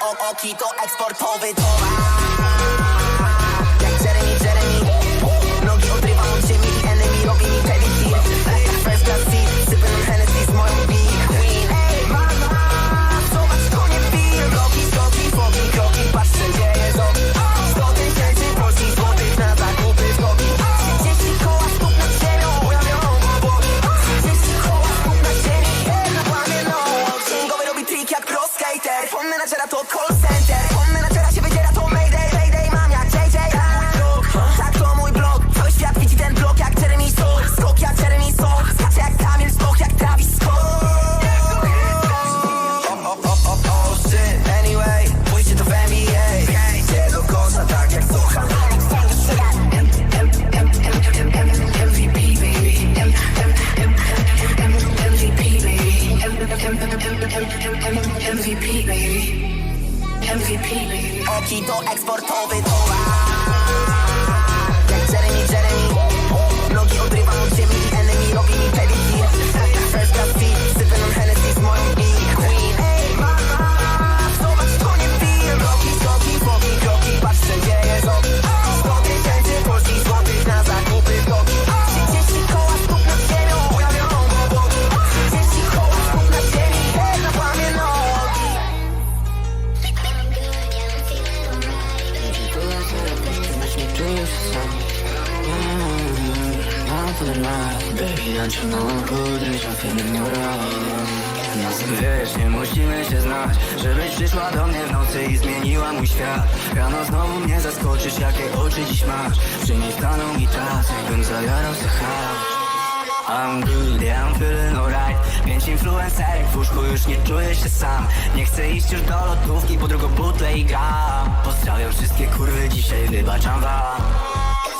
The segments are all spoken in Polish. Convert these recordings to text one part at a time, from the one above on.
O, oki to eksportowy towar MVP. Oki to eksportowy towar. Baby, I'm trying to put this off in your Wiesz, nie musimy się znać Żebyś przyszła do mnie w nocy i zmieniła mój świat. Rano znowu mnie zaskoczysz, jakie oczy dziś masz. Przy niej stanął mi czas, jakbym zajarał se chaos I'm good, yeah, I'm feeling alright Pięć influencerek w łóżku, już nie czuję się sam. Nie chcę iść już do lotówki, po drugą butlę i gram. Pozdrawiam wszystkie kurwy, dzisiaj wybaczam wam.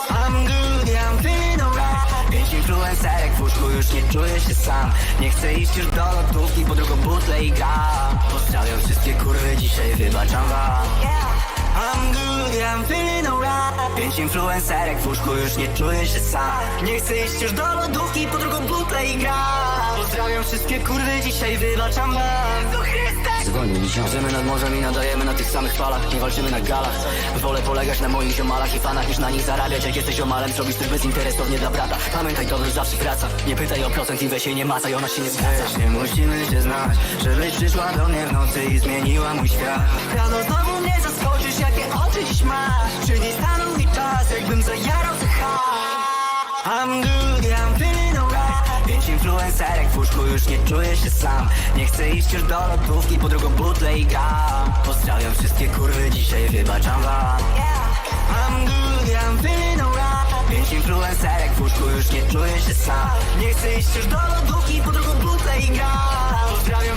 I'm good, yeah, I'm feeling alright Pięć influencerek w łóżku, już nie czuję się sam. Nie chcę iść już do lotówki, po drugą butlę i gram. Pozdrawiam wszystkie kurwy, dzisiaj wybaczam wam I'm good, yeah, I'm feeling alright Pięć influencerek w łóżku, już nie czuję się sam. Nie chcę iść już do lodówki, po drugą butlę i gram Pozdrawiam wszystkie kurwy, dzisiaj wybaczam wam Żyjemy nad morzem i nadajemy na tych samych falach Nie walczymy na galach. Wolę polegać na moich ziomalach i fanach Niż na nich zarabiać. Jak jesteś ziomalem, zrobisz coś bezinteresownie dla brata. Pamiętaj, dobrze zawsze wraca. Nie pytaj o procent i weź się nie macaj Ona się nie zgadza Nie musimy się znać Żebyś przyszła do mnie w nocy i zmieniła mój świat. Rano znowu mnie zaskoczysz Jakie oczy dziś masz. Niej stanął mi czas Jakbym zajarał se I'm good, yeah, I'm feeling Pięć influencerek w łóżku, już nie czuję się sam. Nie chcę iść już do lotówki, po drugą butlę i gram Pozdrawiam wszystkie kurwy, dzisiaj wybaczam wam. I'm good, yeah, I'm feeling alright Pięć influencerek w łóżku, już nie czuję się sam. Nie chcę iść już do lotówki, po drugą butlę i gram Pozdrawiam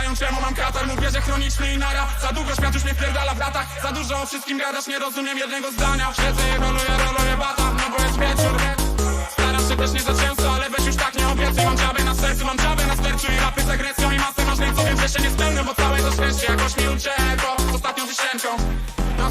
Pytają czemu mam katar, mówię, że chroniczny i nara Za długo świat już mnie wpierdala w latach. Za dużo o wszystkim gadasz, nie rozumiem jednego zdania. Siedzę i roluję, bata, no bo jest wieczór. Staram się też nie za często, ale weź już tak nie obiecuj. Mam dziabę na sercu, mam dziabę na sterczu I rapy z agresją i masę masz co wiem, że się nie spełnię Bo całe to szczęście jakoś mi uciekło. Z ostatnią tysięczką Na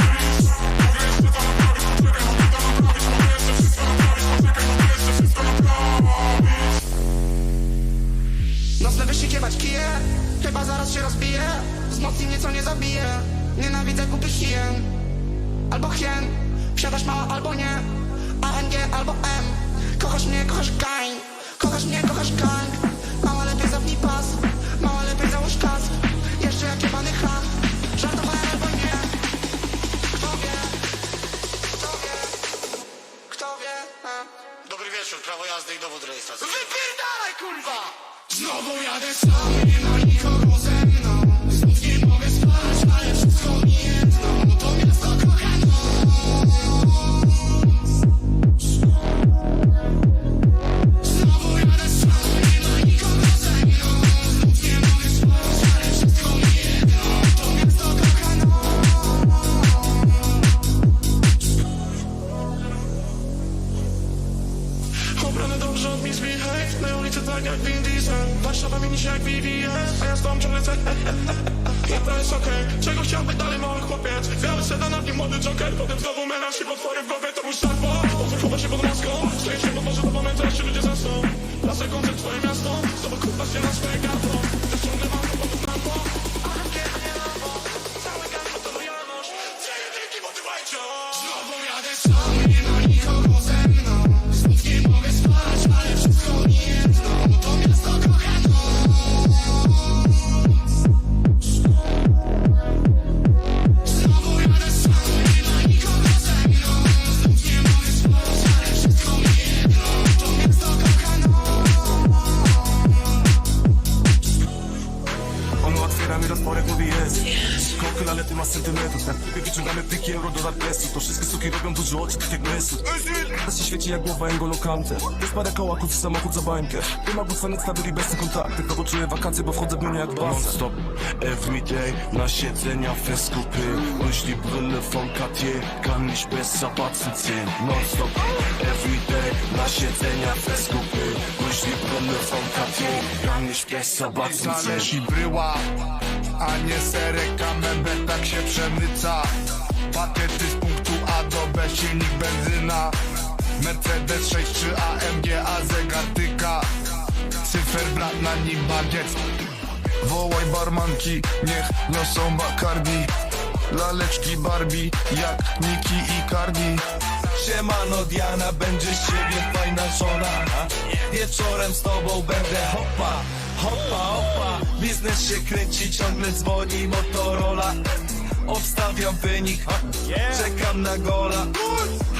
Wieczór, prawo jazdy i dowód rejestracyjny. Wypierdalaj kurwa Znowu jadę sam, nie ma nikogo jak Vin Diesel Warszawa mieni się jak VVS A ja z tą ciągle chcę I to jest okej. Czego chciałby dalej mały chłopiec? Biały sedan, na nim młody joker. Potem znowu menaż i potwory w głowie To był szarpo Potem chowa się pod maską. Stoję się pod morze, to pamiętaj jak się ludzie zasną. Na sekundę twoje miasto Zobacz kurwa się na swoje gardło Kante Jest parę kołaków i samochód za bańkę. Nie ma busa, nic stawiali bez kontakty To czuję wakacje, bo wchodzę w mnie jak basen Non-stop, everyday Na siedzenia feskupy Myśli brille von Cartier. Kann nicht besser batzen ziehen Non-stop, everyday Na siedzenia feskupy Myśli brille von Cartier. Kann nicht besser batzen Zależy bryła, a nie serek Kamembert tak się przemyca. Patety z punktu A do B, silnik benzyna Mercedes 6 czy AMG, a zegar tyka Cyferblat na nim bagiet. Wołaj barmanki, niech niosą Bacardi. Laleczki Barbie, jak Niki i Cardi. Siemano Diana, będzie z ciebie fajna żona. Wieczorem z tobą będę hopa, hopa, hopa. Biznes się kręci, ciągle dzwoni Motorola. Obstawiam wynik, czekam na gola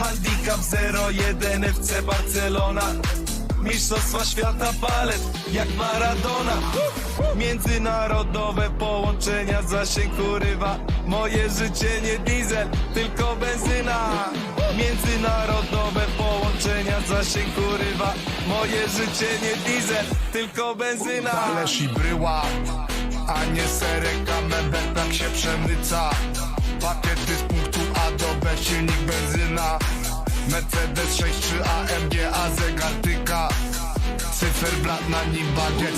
Handicap 0-1 FC Barcelona. Mistrzostwa świata balet jak Maradona. Międzynarodowe połączenia zasięg urywa. Moje życie nie diesel, tylko benzyna. Międzynarodowe połączenia zasięg urywa. Moje życie nie diesel, tylko benzyna. Talerz i bryła, a nie serek Camembert tak się przemyca. Pakiety z silnik benzyna. Mercedes 6 czy AMG, a zegar tyka Cyferblat na nim bagiet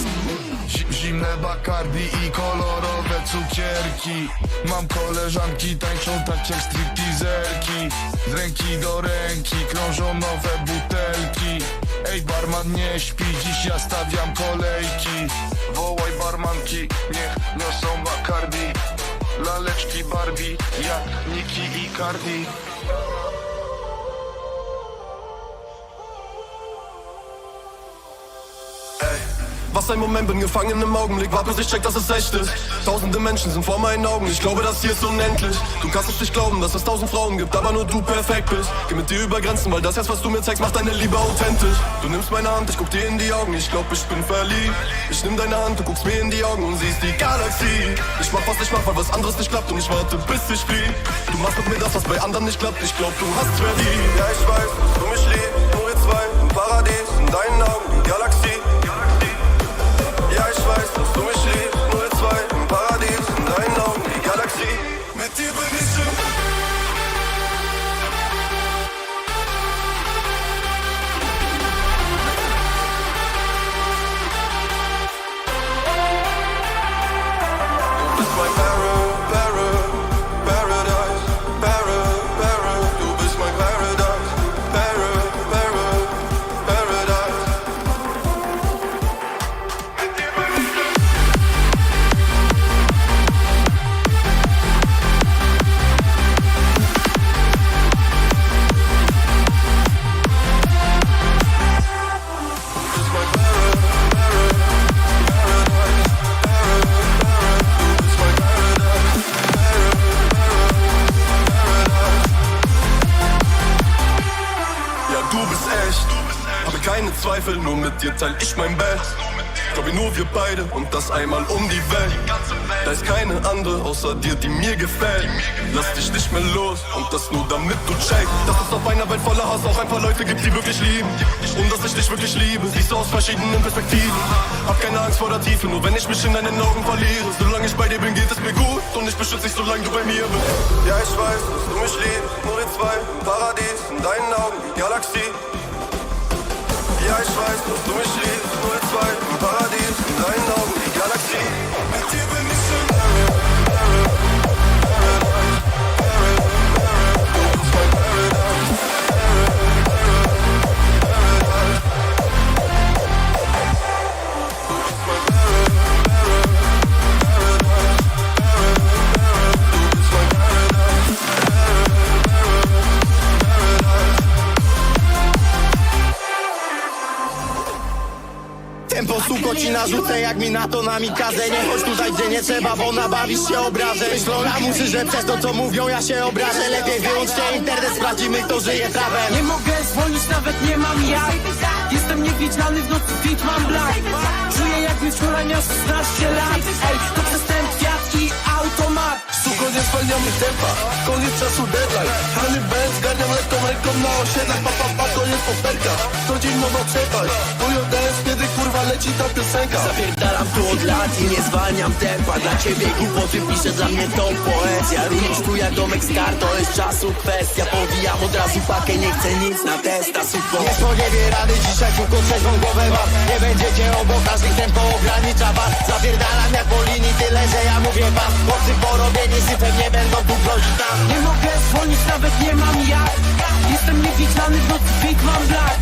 Zi- Zimne bakardi i kolorowe cukierki. Mam koleżanki, tańczą tak jak stripteaserki. Z ręki do ręki krążą nowe butelki. Ej barman nie śpi, dziś ja stawiam kolejki Cardi Was ein Moment, bin gefangen im Augenblick, warte bis ich check, dass es echt ist. Tausende Menschen sind vor meinen Augen, ich glaube, das hier ist unendlich. Du kannst es nicht glauben, dass es tausend Frauen gibt, aber nur du perfekt bist. Geh mit dir über Grenzen, weil das jetzt, was du mir zeigst, macht deine Liebe authentisch. Du nimmst meine Hand, ich guck dir in die Augen, ich glaub, ich bin verliebt. Ich nimm deine Hand, du guckst mir in die Augen und siehst die Galaxie. Ich mach, was ich mach, weil was anderes nicht klappt und ich warte, bis ich flieg. Du machst mit mir das, was bei anderen nicht klappt, ich glaub, du hast verdient. Ja, ich weiß, du mich liebst, nur wir zwei, im Paradies, in deinen Augen, die Galaxie. Keine Zweifel, nur mit dir teil ich mein Bett. Glaube nur wir beide und das einmal um die Welt. Da ist keine andere außer dir, die mir gefällt. Lass dich nicht mehr los und das nur damit du checkst, dass es auf einer Welt voller Hass auch ein paar Leute gibt, die wirklich lieben. Und dass ich dich wirklich liebe, siehst du aus verschiedenen Perspektiven. Hab keine Angst vor der Tiefe, nur wenn ich mich in deinen Augen verliere. Solange ich bei dir bin, geht es mir gut und ich beschütze dich, solange du bei mir bist. Ja, ich weiß, dass du mich liebst, nur wir zwei, im Paradies, in deinen Augen, die Galaxie. теряешь свой пустой след narzucę jak mi na to namikazę Nie chodź tutaj gdzie nie trzeba, bo nabawisz się obrażeń. Myślą lamusy, że przez to co mówią ja się obrażę. Lepiej wyłączcie internet, sprawdzimy kto żyje prawem. Nie mogę dzwonić, nawet nie mam jak. Jestem niewidzialny, w nocy fit mam Czuję jakby wczoraj miał 16 lat. Ej, to przez Nie zwalniamy tempa, koniec czasu deadline. Honey Benz, zgarniam lekką ręką na osiedlach. Pa, pa, pa, koniec po perkach, co dzień nowa przepaść. Bojo dance, kiedy kurwa leci ta piosenka. Zapierdalam tu od lat i nie zwalniam tempa Dla ciebie głupoty pisze dla mnie to poezja. Również tu jak domek z kart, to jest czasu kwestia. Powijam od razu pakę, nie chcę nic na testa. Suko Nie spodziewie rady dzisiaj tylko trzeźwą głowę mam. Nie będziecie obok każdych tempo ogranicza was. Zapierdalam jak po linii, tyle że ja mówię wam. Chłopcy porobieni syfem nie będą tu grozić nam Nie mogę dzwonić, nawet nie mam jak. Jestem niewidzialny, w nocy fit mam black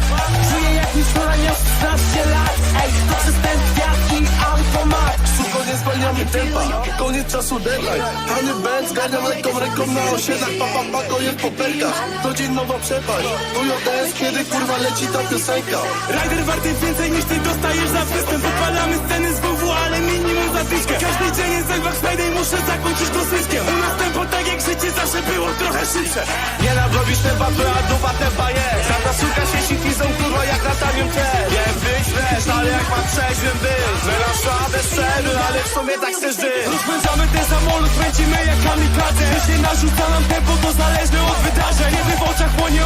Czuję jakby wczoraj miał 16 lat Ej, to przez ten kwiat i automat. Suko, nie zwalniamy tempa, koniec czasu deadline. Honey Benz, zgarniam lekką ręką na osiedlach. Pa, pa, pa, koniec po perkach, co dzień nowa przepaść. Bojo dance, kiedy kurwa leci ta piosenka. Rider warty więcej niż ty dostajesz za występ Wypalamy sceny z WW, ale minimum zatyczkę Każdy dzień jest jak Friday, muszę zakończyć go zyskiem U nas tempo tak jak życie zawsze było trochę szybsze. Nie nadrobisz te wapy, a dupa te baje. Żadna suka się sikizą, kurwa jak na tanią też Wiem być wiesz, ale jak mam trzeźwym być bez celu, ale w sumie tak chcesz żyć. Rozpędzamy ten samolot, kręcimy jak kamikadze. Jeśli narzuca nam tempo, to zależne od wydarzeń. Kiedy w oczach płonie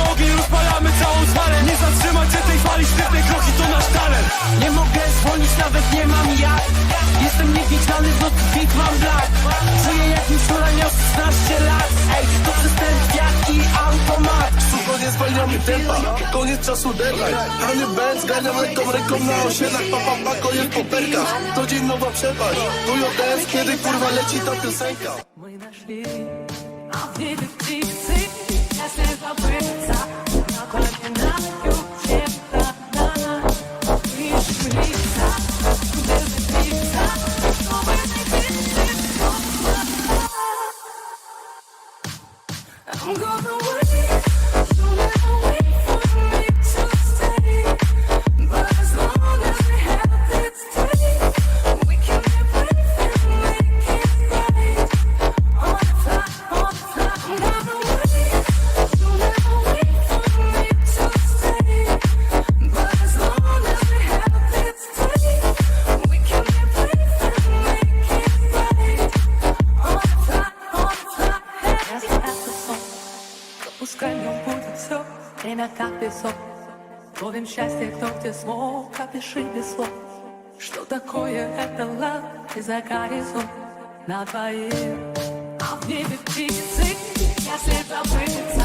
Jestem niewidzialny, w nocy kwit mam blat Czuję jak mi szura miał 16 lat. Ej, to przez ten kwiat i automat. Suko, nie zwalniamy tempa, koniec czasu deadline Hany Benz, ganiam lekką ręką na osiedlach. Pa, pa, pa, koniec po To dzień nowa przepaść. Tujo dance, kiedy kurwa leci ta piosenka Как песок Ловим счастье, кто где смог? Опиши без слов Что такое это лав И за горизонт на двоих. А в небе птицы Если забыться